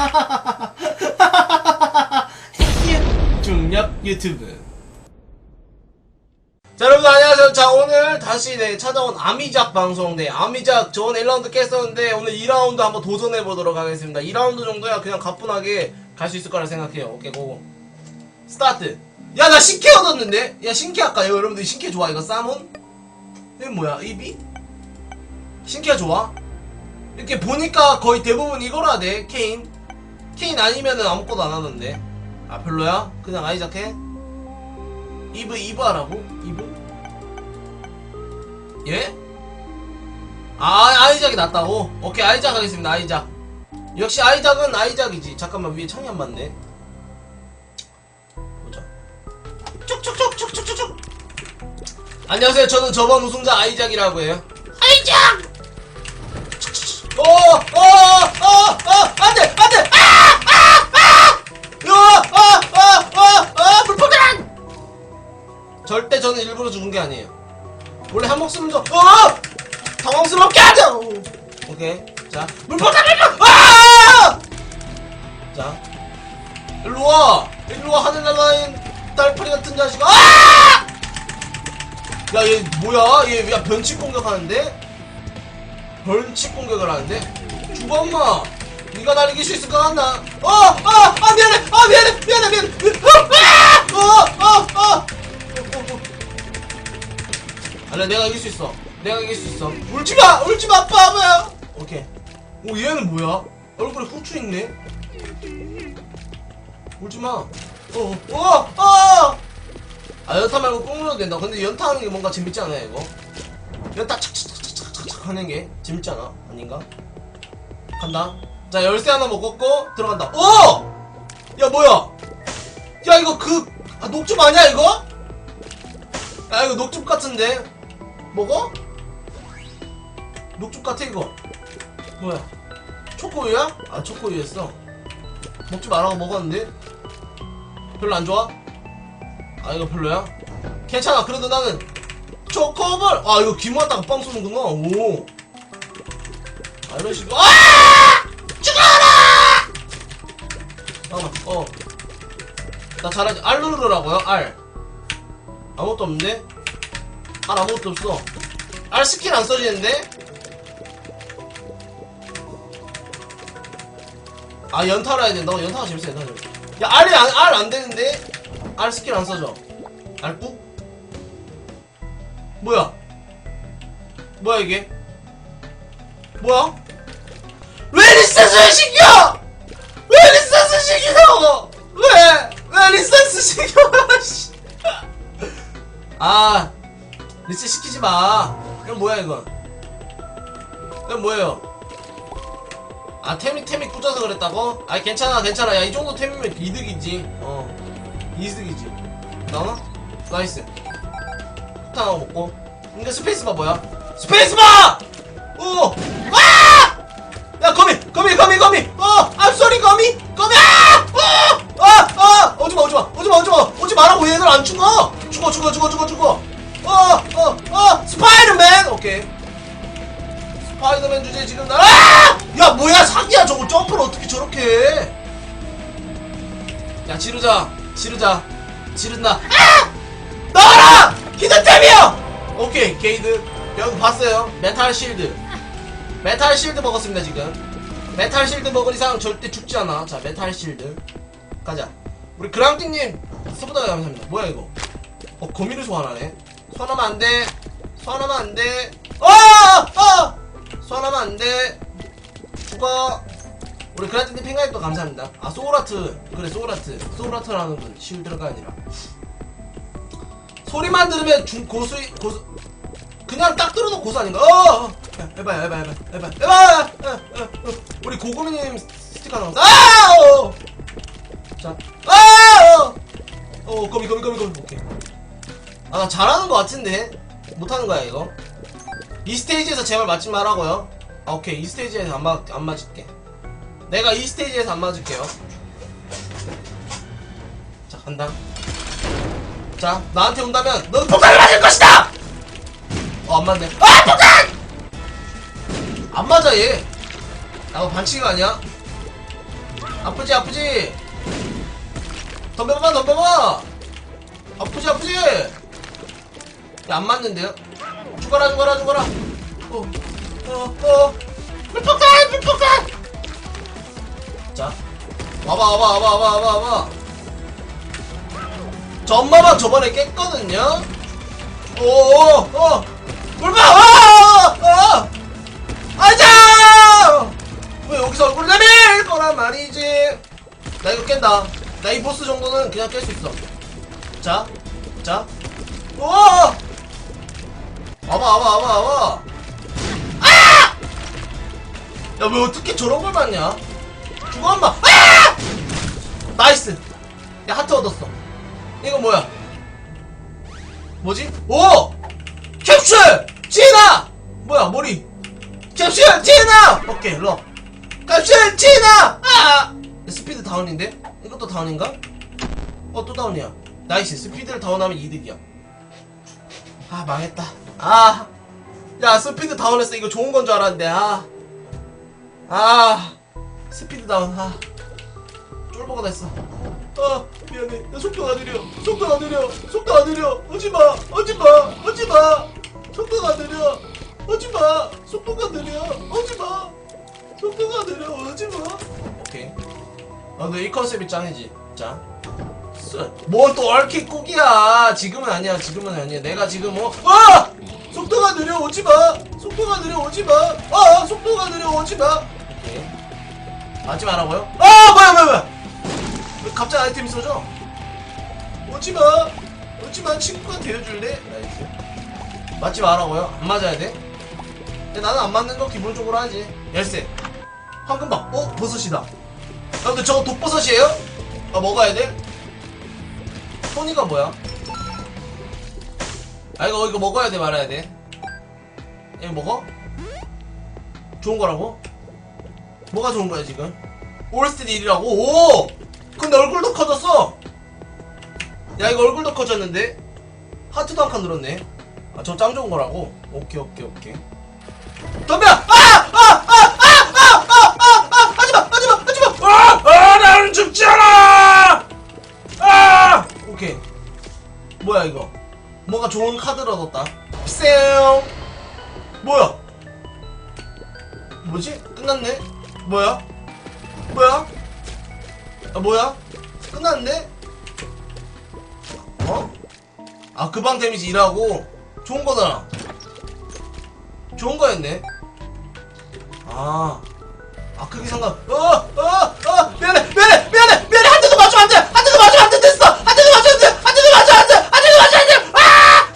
중력 유튜브. 자 여러분 안녕하세요. 자 오늘 다시 네 찾아온 아미작 방송. 네 아미작 좋은 1라운드 깼었는데 오늘 2라운드 한번 도전해보도록 하겠습니다. 2라운드 정도야 그냥 가뿐하게 갈 수 있을 거라 생각해요. 오케이 고고 스타트. 야 나 신캐 얻었는데? 야 신캐 할까 요 여러분들 신캐 좋아 이거 싸몬? 이게 뭐야 이비? 신캐 좋아? 이렇게 보니까 거의 대부분 이거라 돼 케인 케인 아니면은 아무것도 안 하던데 아 별로야? 그냥 아이작 해? 이브 이브 하라고? 이브? 예? 아 아이작이 낫다고? 오케이 아이작 하겠습니다 아이작 역시 아이작은 아이작이지 잠깐만 위에 창이 안 맞네 보자 쭉쭉쭉쭉쭉쭉 안녕하세요 저는 저번 우승자 아이작이라고 해요 아이작 어, 어어어어 안돼 안돼 아아아아아아아 절대 저는 일부러 죽은 게 아니에요. 원래 한 목숨은 더 어! 당황스럽게 하자 오, 오케이. 자 물포장 물포 아 자 일로 와! 일로 와 하늘날라인 딸파리 같은 자식아! 아! 야 얘 뭐야? 얘 야 변칙 공격하는데? 벌칙 공격을 하는데? 죽어 엄마 네가 날 이길 수 있을 것 같나? 어아아 아, 미안해! 아 미안해! 미안해 미안해! 어어어어 알래 내가 이길 수 있어. 내가 이길 수 있어. 울지마! 울지마 바보야! 오케이. 오 얘는 뭐야? 얼굴에 후추 있네? 울지마. 어어어아! 연타 말고 꾹 눌러도 된다. 근데 연타 하는 게 뭔가 재밌지 않아요 이거? 연타 착착착착착착 하는 게 재밌지 않아? 아닌가? 간다. 자 열쇠 하나 먹었고 들어간다. 오! 야 뭐야? 야 이거 그 아, 녹즙 아니야 이거? 야 이거 녹즙 같은데 먹어? 녹즙 같아 이거. 뭐야? 초코우유야? 아 초코우유였어. 먹지 말라고 먹었는데. 별로 안 좋아? 아 이거 별로야? 괜찮아 그래도 나는 초코볼! 아 이거 귀 모았다가 빵 쏘는구나 오. 아, 이런 식으로. 아! 죽어라! 잠깐만 어나 잘하지. R 누르라고요? R 아무것도 없는데 아무것도 없어. R 스킬 안 써지는데? 아 연타를 해야 된다고 연타가 재밌어 연타 재밌어. 야 R이 안, R 안 되는데? R 스킬 안 써져. R 꾹? 뭐야? 뭐야 이게? 뭐야? 왜 리센스 시켜? 왜 리센스 시키냐고! 왜왜 리센스 시켜 씨. 아 리셋 시키지 마 이건 뭐야 이건 이건 뭐예요 아 템이 템이 꽂아서 그랬다고? 아 괜찮아 괜찮아 야 이 정도 템이면 이득이지 어 이득이지 나와? 나이스 폭탄 하나 먹고 근데 스페이스바 뭐야? 스페이스바! 오! 아! 야 거미 거미 거미 거미 어! I'm sorry 거미 거미 아! 어! 아! 아! 오지마 오지마 오지마 오지마 오지 말라고 얘들 안 죽어 죽어 죽어 죽어 죽어 죽어 어! 어! 어! 스파이더맨 오케이 스파이더맨 주제 지금 나 아! 야 뭐야 사기야 저거 점프를 어떻게 저렇게 해? 야 지르자 지르자 지른다 아! 나와라! 히든템이요! 오케이 게이드 여러분 봤어요 메탈 실드 메탈 실드 먹었습니다 지금 메탈 실드 먹을 이상 절대 죽지 않아 자 메탈 실드 가자 우리 그랑띵님 서브다 감사합니다 뭐야 이거 어 거미를 소환하네 소환하면 안돼 소환하면 안 돼 어! 어! 소환하면 안 돼 죽어 우리 그랑띵님 핑가입도 감사합니다 아 소울아트 그래 소울아트 소울아트라는 분 실드가 아니라 소리만 들으면 중 고수 고수 그냥 딱 들어도 고수 아닌가? 어, 어. 야, 해봐요, 해봐, 해봐, 해봐, 해봐. 어, 어, 어. 우리 고구미님 스티커 나온다. 아, 어. 자, 아, 어, 어, 거미, 거미, 거미, 거미. 오케이. 아, 나 잘하는 것 같은데 못하는 거야 이거. 이 스테이지에서 제발 맞지 말라고요. 아, 오케이, 이 스테이지에서 안 맞, 안 맞을게. 내가 이 스테이지에서 안 맞을게요. 자, 간다. 자, 나한테 온다면 넌 폭탄을 맞을 것이다! 어, 안 맞네. 아, 폭탄! 안 맞아, 얘. 나 이거 반칙이 아니야? 아프지 아프지 덤벼봐 덤벼봐 아프지 아프지 야 안 맞는데요? 죽어라 죽어라 죽어라. 어 어 어. 물폭탄 물폭탄! 자 와봐 와봐 와봐 와봐 와봐 엄마방 저번에 깼거든요? 오오오. 물방 어 어 아자 왜 여기서 얼굴 내밀 거란 말이지? 나 이거 깬다. 나 이 보스 정도는 그냥 깰 수 있어. 자, 자, 오! 와봐, 와봐, 와봐, 와봐. 아! 야, 왜 어떻게 저런 걸 맞냐? 죽어, 엄마. 아! 나이스. 야, 하트 얻었어. 이거 뭐야? 뭐지? 오! 캡슐! 지나! 뭐야, 머리. 캡슐! 지나! 오케이, 일로. 와. 캡슐! 지나! 아! 스피드 다운인데? 이것도 다운인가? 어, 또 다운이야. 나이스. 스피드를 다운하면 이득이야. 아, 망했다. 아. 야, 스피드 다운했어. 이거 좋은 건 줄 알았는데, 아. 아. 스피드 다운, 아. 쫄보가 됐어. 아, 미안해. 나 속도가 느려. 속도가 느려. 속도가 느려. 오지 마. 오지 마. 오지 마. 속도가 느려. 오지 마. 속도가 느려. 오지 마. 속도가 느려. 오지 마. 오케이. 아, 근데 이 컨셉이 짱이지. 자. 뭘또 얼키 꾹이야. 지금은 아니야. 지금은 아니야. 내가 지금 뭐, 아! 속도가 느려 오지 마. 속도가 느려 오지 마. 아, 속도가 느려 오지 마. 오케이. 맞지 말라고요? 아, 뭐야, 뭐야, 뭐야. 왜 갑자기 아이템이 써져? 오지 마. 오지 마. 친구가 되어줄래? 나이스. 맞지 말라고요? 안 맞아야 돼? 근데 나는 안 맞는 거 기본적으로 하지. 열쇠. 황금박. 어, 버섯이다. 아, 근데 저거 독버섯이에요? 아, 먹어야 돼? 토니가 뭐야? 아 이거 이거 먹어야 돼 말아야 돼? 이거 먹어? 좋은 거라고? 뭐가 좋은 거야 지금? 올스テ 1이라고? 오! 근데 얼굴도 커졌어! 야 이거 얼굴도 커졌는데? 하트도 한 칸 늘었네 아 저 짱 좋은 거라고? 오케이 오케이 오케이 덤벼! 아! 아! 아! 아! 아! 아! 아! 아! 하지마! 하지마! 하지마! 아! 아! 나는 죽지 않아! 아! 오케이. 뭐야 이거? 뭔가 좋은 카드를 얻었다. 뭐야? 뭐야? 아 뭐야? 끝났는데? 어? 아 그 방 데미지 일하고 좋은 거잖아. 좋은 거였네. 아. 아 크게 상관. 어, 어, 어, 미안해, 미안해, 미안해, 미안해. 한 대도 맞으면 안 돼. 한 대도 맞으면 안 돼. 됐어. 한 대도 맞으면 안 돼. 한 대도 맞으면 안 돼. 한 대도 맞으면 안 돼. 아,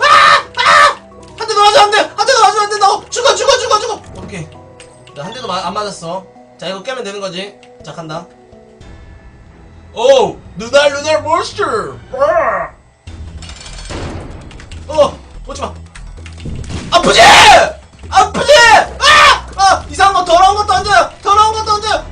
아, 아. 한 대도 맞으면 안 돼. 한 대도 맞으면 안 돼. 나 죽어, 죽어, 죽어, 죽어. 오케이. 나 한 대도 마, 안 맞았어. 자, 이거 깨면 되는 거지. 자, 간다. 오, 누날 누날 몬스터. 아. 어, 오지 마. 아프지? 아프지? 아! 아! 이상한 거 더러운 거 던져! 더러운 거 던져!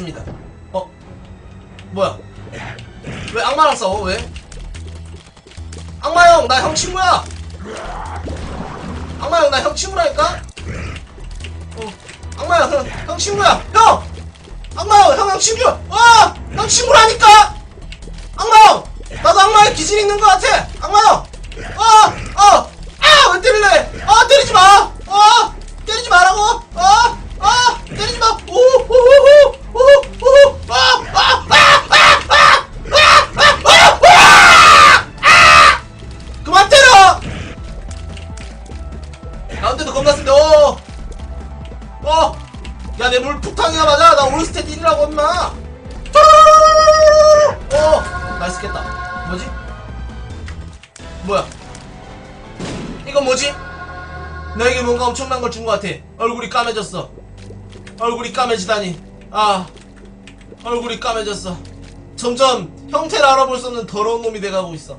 가겠습니다. 어? 뭐야? 왜 악마랑 싸워? 왜? 악마 형, 나 형 친구야! 악마 형, 나 형 친구라니까? 어, 악마 형, 형, 형 친구야! 형! 악마 형, 형, 형 친구야! 어! 형 친구라니까! 악마 형! 나도 악마의 기질 있는 것 같아! 악마 형! 어! 어! 아! 왜 때릴래? 아! 때리지 마! 어! 때리지 말라고! 어! 아! 때리지 마! 오! 오! 오! 오! 아! 그만 때려! 가운데도 겁나 센데 어! 어! 야 내 물 폭탄이나 맞아! 나 올스탯 1이라고 엄마! 어! 맛있겠다 뭐지? 뭐야? 이건 뭐지? 나에게 뭔가 엄청난 걸 준 것 같아 얼굴이 까매졌어 얼굴이 까매지다니 아, 얼굴이 까매졌어. 점점 형태를 알아볼 수 없는 더러운 놈이 돼가고 있어.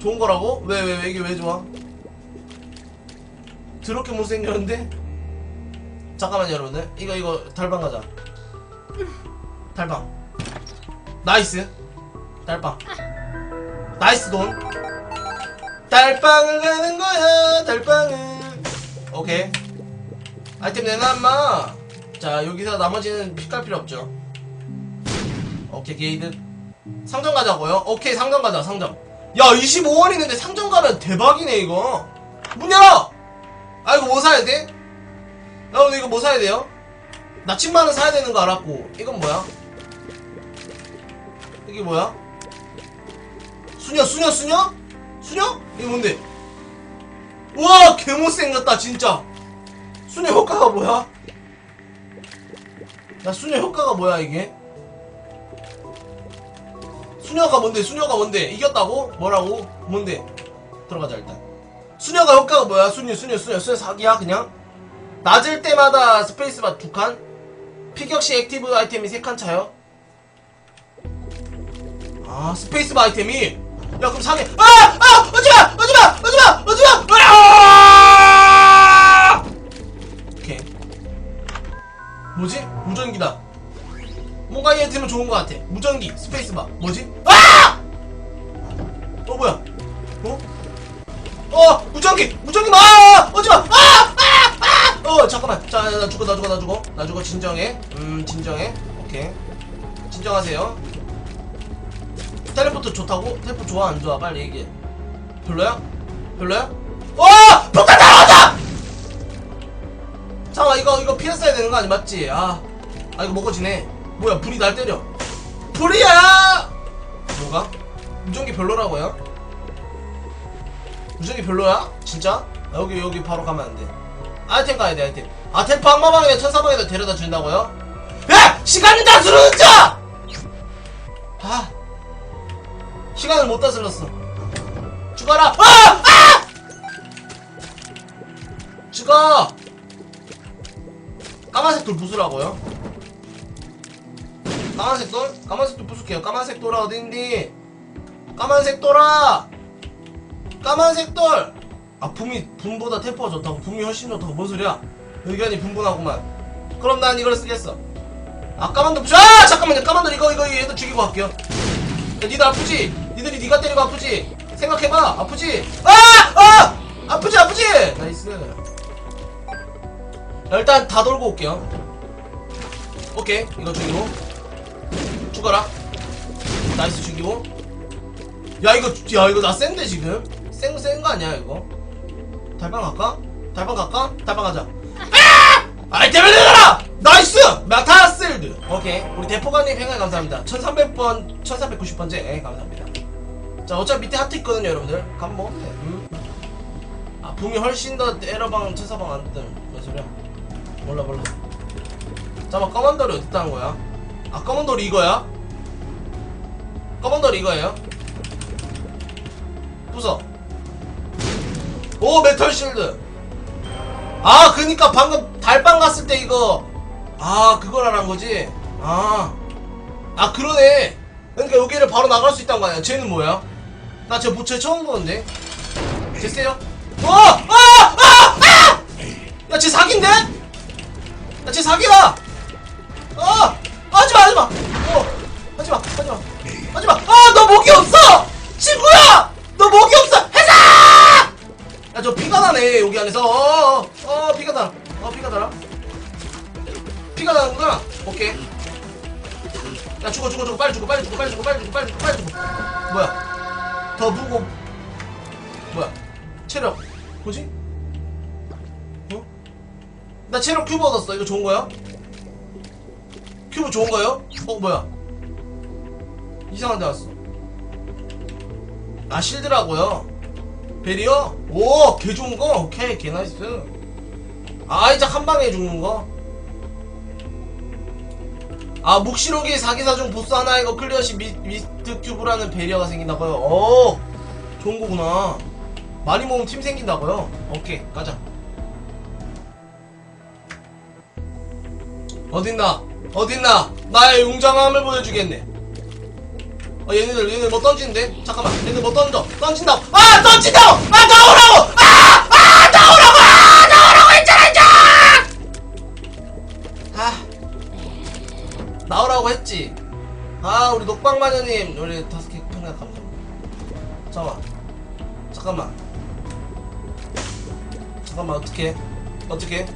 좋은 거라고? 왜, 왜, 왜, 이게 왜 좋아? 더럽게 못생겼는데? 잠깐만요, 여러분들. 이거, 이거, 달방 가자. 달방. 나이스. 달방. 나이스 돈. 달방을 가는 거야, 달방을. 오케이. 아이템 내놔, 인마. 자, 여기서 나머지는 픽할 필요 없죠. 오케이, 게이드. 상점 가자고요? 오케이, 상점 가자, 상점. 야, 25원 있는데 상점 가면 대박이네, 이거. 문 열어! 아, 이거 뭐 사야 돼? 여러분, 이거 뭐 사야 돼요? 나침반은 사야 되는 거 알았고. 이건 뭐야? 이게 뭐야? 수녀, 수녀, 수녀? 수녀? 이게 뭔데? 우와, 개못생겼다, 진짜. 수녀 효과가 뭐야? 야, 수녀 효과가 뭐야, 이게? 수녀가 뭔데? 수녀가 뭔데? 이겼다고? 뭐라고? 뭔데? 들어가자 일단. 수녀가 효과가 뭐야? 수녀, 수녀, 수녀, 수녀 사기야 그냥? 낮을 때마다 스페이스바 두 칸? 피격 시 액티브 아이템이 세 칸 차요? 아 스페이스바 아이템이? 야 그럼 사기? 아! 아! 오지마! 오지마! 오지마! 오지마! 아! 뭐지? 아! 어, 뭐야? 어? 어, 무전기! 무전기 마! 오지 마! 아! 아! 아! 어, 잠깐만. 자, 나 죽어, 나 죽어, 나 죽어. 나 죽어, 진정해. 음, 진정해. 오케이. 진정하세요. 텔레포트 좋다고? 텔레포트 좋아, 안 좋아? 빨리 얘기해. 별로야? 별로야? 어! 폭탄 날아온다! 잠깐만, 이거, 이거 피했어야 되는 거 아니, 맞지? 아. 아, 이거 먹어지네. 뭐야, 불이 날 때려. 불이야! 뭐가? 무전기 별로라고요? 무전기 별로야? 진짜? 아, 여기, 여기 바로 가면 안 돼. 아이템 가야 돼, 아이템. 아, 템프 한 마방에 천사방에도 데려다 준다고요? 야! 시간을 다 들어놓자! 아. 시간을 못 다스렸어. 죽어라! 아! 아! 죽어! 까만색 돌 부수라고요? 까만색 돌? 까만색 돌 부술게요. 까만색 돌아 어딘디? 까만색 돌아! 까만색 돌! 아 붐이 붐보다 템포가 좋다고 붐이 훨씬 좋다고 뭔 소리야? 의견이 분분하구만. 그럼 난 이걸 쓰겠어. 아 까만 돌 부셔! 아 잠깐만요. 까만 돌 이거 이거 얘도 죽이고 갈게요. 야, 니들 아프지? 니들이 니가 때리고 아프지? 생각해봐. 아프지? 아! 아! 아프지 아프지? 나이스. 자, 일단 다 돌고 올게요. 오케이 이거 죽이고 죽어라. 나이스 죽이고. 야 이거 야 이거 나 센데 지금? 센 센 거 아니야 이거? 달방 갈까? 달방 갈까? 달방 가자. 아! 아이템을 내놔라! 나이스! 마타슬드! 오케이. 우리 대포관님 행을 감사합니다. 1300번, 1390번째, 예, 감사합니다. 자, 어차피 밑에 하트 있거든요, 여러분들. 감 먹으면 돼. 음. 아, 붐이 훨씬 더 에러방, 천사방 안 뜸. 뭔 소리야? 몰라, 몰라. 잠깐만, 검은 돌이 어딨다는 거야? 아, 검은 돌이 이거야? 검은 돌이 이거예요? 부숴. 오, 메탈 실드! 아 그니까 방금 달방 갔을 때 이거. 아 그거라는 거지? 아아 그러네. 그러니까 여기를 바로 나갈 수 있단 거 아니야. 쟤는 뭐야? 나저 부채 처음 보는데? 쟤 세요? 어아 이상한 데 왔어. 아, 실드라고요? 베리어? 오, 개 좋은 거? 오케이, 개 나이스. 아, 이제 한 방에 죽는 거? 아, 묵시록이 사기사 중 보스 하나 이거 클리어 시 미, 미스트 큐브라는 베리어가 생긴다고요? 오, 좋은 거구나. 많이 모으면 팀 생긴다고요? 오케이, 가자. 어딨나? 어딨나? 나의 웅장함을 보여주겠네. 어 얘네들 얘네 뭐 던지는데? 잠깐만 얘네 뭐 던져? 던진다고 아 던진다고! 아 나오라고! 아 아 나오라고! 아 나오라고 했잖아 이제! 아. 나오라고 했지. 아 우리 녹방마녀님 우리 다섯 개 평양 감사합니다. 잠깐만. 잠깐만. 잠깐만 어떻게 어떻게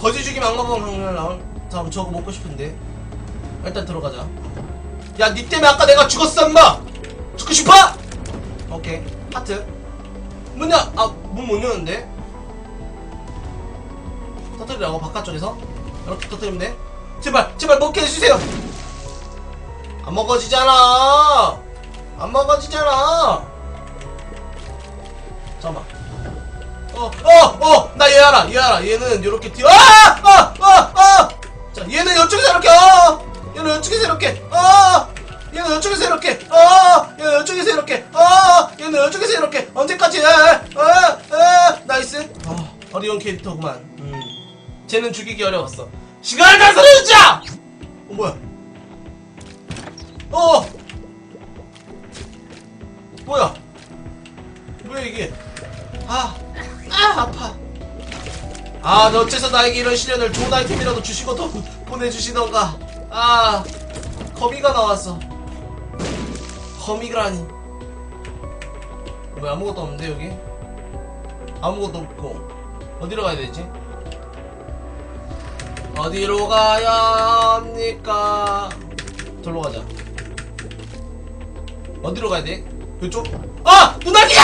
거지 죽임 악마방 강렬 나올 다음 저거 먹고 싶은데. 일단 들어가자 야 니 때문에 아까 내가 죽었어 인마! 죽고 싶어? 오케이. 하트. 문 야 아 문 못 여는데? 터뜨리라고 바깥쪽에서? 이렇게 터뜨리면 돼? 제발 제발 먹게 해주세요! 안 먹어지잖아! 안 먹어지잖아! 잠깐만. 어, 어, 어, 나 얘 알아, 얘 알아. 얘는 이렇게 튀어. 아, 아, 아, 아. 자, 얘는 이쪽에서 이렇게. 어, 얘는 이쪽에서 이렇게. 어, 얘는 이쪽에서 이렇게. 어, 얘는 이쪽에서 이렇게. 어, 얘는 이쪽에서 이렇게. 언제까지? 에, 에, 에. 나이스. 어, 어려운 캐릭터구만. 음, 쟤는 죽이기 어려웠어. 시간을 단서해주자. 어, 뭐야? 어, 뭐야? 왜 이게? 아, 아, 아파. 아, 너 어째서 나에게 이런 시련을 좋은 아이템이라도 주시고 더 보내주시던가. 아, 거미가 나왔어. 거미라니. 왜 아무것도 없는데, 여기? 아무것도 없고. 어디로 가야 되지? 어디로 가야 합니까? 절로 가자. 어디로 가야 돼? 이쪽? 아! 눈알기야!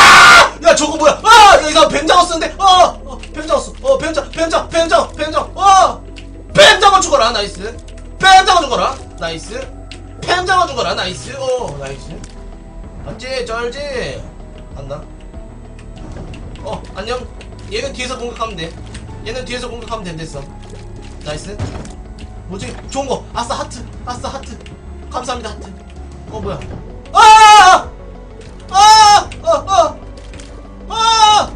야, 저거 뭐야? 아! 야, 이거 뱀장어 쓰는데? 어! 어, 뱀장어 써. 어, 뱀장, 뱀장, 뱀장, 뱀장. 어! 뱀장어 죽어라, 나이스. 뱀장어 죽어라, 나이스. 뱀장어 죽어라, 나이스. 어, 나이스. 맞지? 쩔지? 간다. 어, 안녕. 얘는 뒤에서 공격하면 돼. 얘는 뒤에서 공격하면 된댔어. 나이스. 뭐지? 좋은 거. 아싸, 하트. 아싸, 하트. 감사합니다, 하트. 어, 뭐야? 아! 아! 어, 어! 아!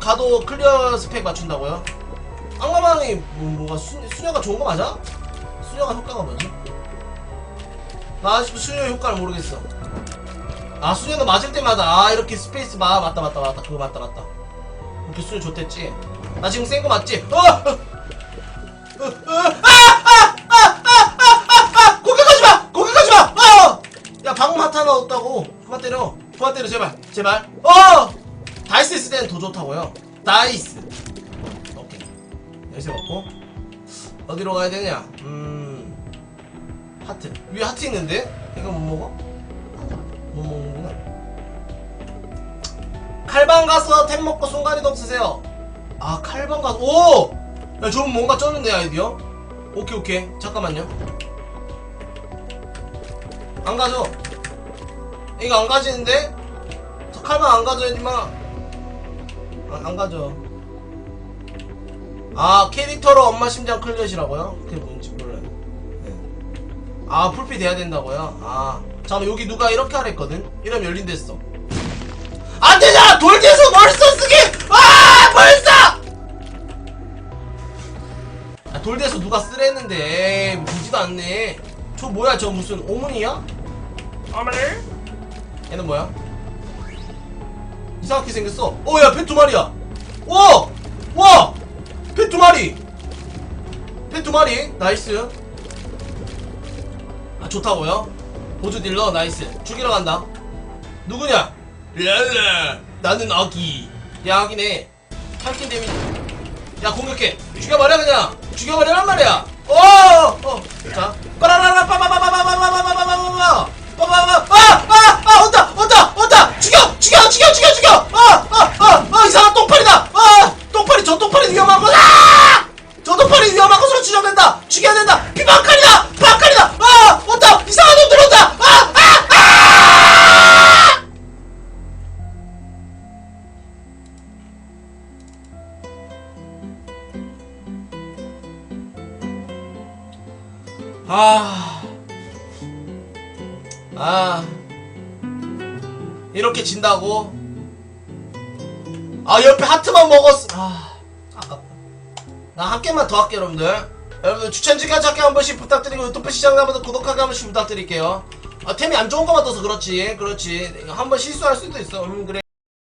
가도 클리어 스펙 맞춘다고요? 악마방이 뭐, 뭐가 수, 수녀가 좋은 거 맞아? 수녀가 효과가 뭐지? 나 아직도 수녀 효과를 모르겠어. 아, 수녀는 맞을 때마다, 아, 이렇게 스페이스 바, 맞다, 맞다, 맞다. 그거 맞다, 맞다. 이렇게 수녀 좋댔지? 나 지금 센 거 맞지? 어! 마! 마! 어! 야 방금 하트 하나 얻었다고 그만 때려 그만 때려 제발 제발 어! 다이스 있을 때는 더 좋다고요. 다이스. 오케이. 열쇠 먹고. 어디로 가야 되냐? 음. 하트. 위에 하트 있는데? 이거 못 먹어? 못 먹는구나. 칼방 가서 템 먹고 순간이동 쓰세요. 아 칼방 가서 오! 야 저분 뭔가 쩌는데 아이디어? 오케이 오케이. 잠깐만요. 안 가져. 이거 안 가지는데? 저 칼만 안 가져 임마 아, 안 가져 아 캐릭터로 엄마 심장 클리엇이라고요? 그게 뭔지 몰라요 네. 아 풀피 돼야 된다고요? 아 잠깐만 여기 누가 이렇게 하랬거든? 이러면 열린댔어 안 되잖아 돌 뒤에서 뭘써 쓰기 아 벌써 아, 돌대서 누가 쓰랬는데 에이, 보지도 않네 저 뭐야 저 무슨 오문이야? 어머니? 얘는 뭐야? 이상하게 생겼어. 어야 배두 마리야. 오! 와! 배두 마리. 배두 마리 나이스. 아 좋다고요? 보조 딜러 나이스. 죽이러 간다. 누구냐? 랄라. 나는 아기. 야 아기네. 탈킨 데미지. 야 공격해. 죽여버려 그냥. 죽여버려란 말이야. 어어자 빠라라라 빠바바바바바바바바바바 바바 빠바바 아아아 온다 온다 온다. 죽여 죽여 죽여 죽여 죽여. 아아아아 이상한 똥파리다. 아 똥파리 저 똥파리 위험한 거다 저 똥파리 위험한 것으로 추정된다. 죽여야 된다. 비방칼이다 이렇게 진다고? 아, 옆에 하트만 먹었어. 아, 아깝다. 나 한 개만 더 할게, 여러분들. 여러분들 추천지가 작게 한 번씩 부탁드리고 유튜브 시청자 한 번도 구독하기 한 번씩 부탁드릴게요 아 템이 안 좋은 거만 떠서 그렇지 그렇지 한 번 실수할 수도 있어 음 그래